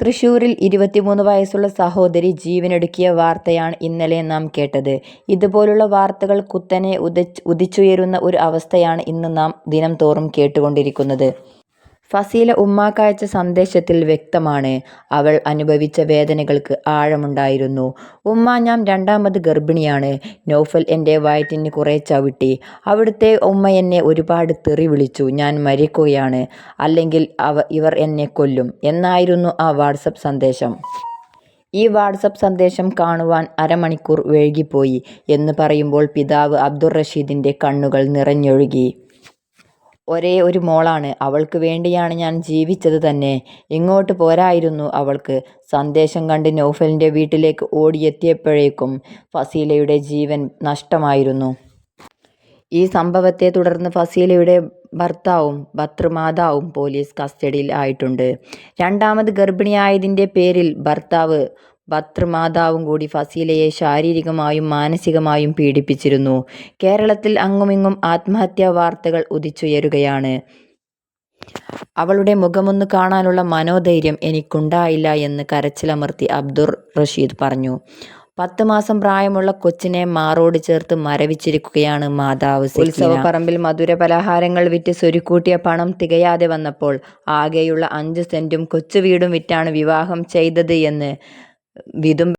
തൃശൂരിൽ ഇരുപത്തിമൂന്ന് വയസ്സുള്ള സഹോദരി ജീവനൊടുക്കിയ വാർത്തയാണ് ഇന്നലെ നാം കേട്ടത്. ഇതുപോലുള്ള വാർത്തകൾ കുത്തനെ ഉദിച്ചുയരുന്ന ഒരു അവസ്ഥയാണ് ഇന്ന് നാം ദിനംതോറും കേട്ടുകൊണ്ടിരിക്കുന്നത്. ഫസീല ഉമ്മാക്കയച്ച സന്ദേശത്തിൽ വ്യക്തമാണ്. അവൾ അനുഭവിച്ച വേദനകൾക്ക് ആഴമുണ്ടായിരുന്നു. ഉമ്മ ഞാൻ രണ്ടാമത് ഗർഭിണിയാണ്. നോഫൽ എന്റെ വയറ്റിന് കുറേ ചവിട്ടി. അവിടുത്തെ ഉമ്മ എന്നെ ഒരുപാട് തെറി വിളിച്ചു. ഞാൻ മരിക്കുകയാണ്. അല്ലെങ്കിൽ അവ ഇവർ എന്നെ കൊല്ലും" എന്നായിരുന്നു ആ വാട്സപ്പ് സന്ദേശം. ഈ വാട്സപ്പ് സന്ദേശം കാണുവാൻ അരമണിക്കൂർ വൈകിപ്പോയി എന്ന് പറയുമ്പോൾ പിതാവ് അബ്ദുറഷീദിന്റെ കണ്ണുകൾ നിറഞ്ഞൊഴുകി. "ഒരേ ഒരു മോളാണ്. അവൾക്ക് വേണ്ടിയാണ് ഞാൻ ജീവിച്ചത് തന്നെ. ഇങ്ങോട്ട് പോരായിരുന്നു അവൾക്ക്? " സന്ദേശം കണ്ട് നൗഫലിന്റെ വീട്ടിലേക്ക് ഓടിയെത്തിയപ്പോഴേക്കും ഫസീലയുടെ ജീവൻ നഷ്ടമായിരുന്നു. ഈ സംഭവത്തെ തുടർന്ന് ഫസീലയുടെ ഭർത്താവും ഭർത്തൃമാതാവും പോലീസ് കസ്റ്റഡിയിൽ ആയിട്ടുണ്ട്. രണ്ടാമത് ഗർഭിണിയായതിന്റെ പേരിൽ ഭർത്താവും ഭർതൃമാതാവും കൂടി ഫസീലയെ ശാരീരികമായും മാനസികമായും പീഡിപ്പിച്ചിരുന്നു. കേരളത്തിൽ അങ്ങുമിങ്ങും ആത്മഹത്യാ വാർത്തകൾ ഉദിച്ചുയരുകയാണ്. "അവളുടെ മുഖമൊന്ന് കാണാനുള്ള മനോധൈര്യം എനിക്കുണ്ടായില്ല എന്ന് കരച്ചിലമർത്തി അബ്ദുർ റഷീദ് പറഞ്ഞു. പത്ത് മാസം പ്രായമുള്ള കൊച്ചിനെ മാറോട് ചേർത്ത് മരവിച്ചിരിക്കുകയാണ് മാതാവ് ഉത്സവപ്പറമ്പിൽ മധുര പലഹാരങ്ങൾ വിറ്റ് സ്വരുക്കൂട്ടിയ പണം തികയാതെ വന്നപ്പോൾ ആകെയുള്ള അഞ്ച് സെന്റും കൊച്ചുവീടും വിറ്റാണ് വിവാഹം ചെയ്തത് എന്ന് വീതം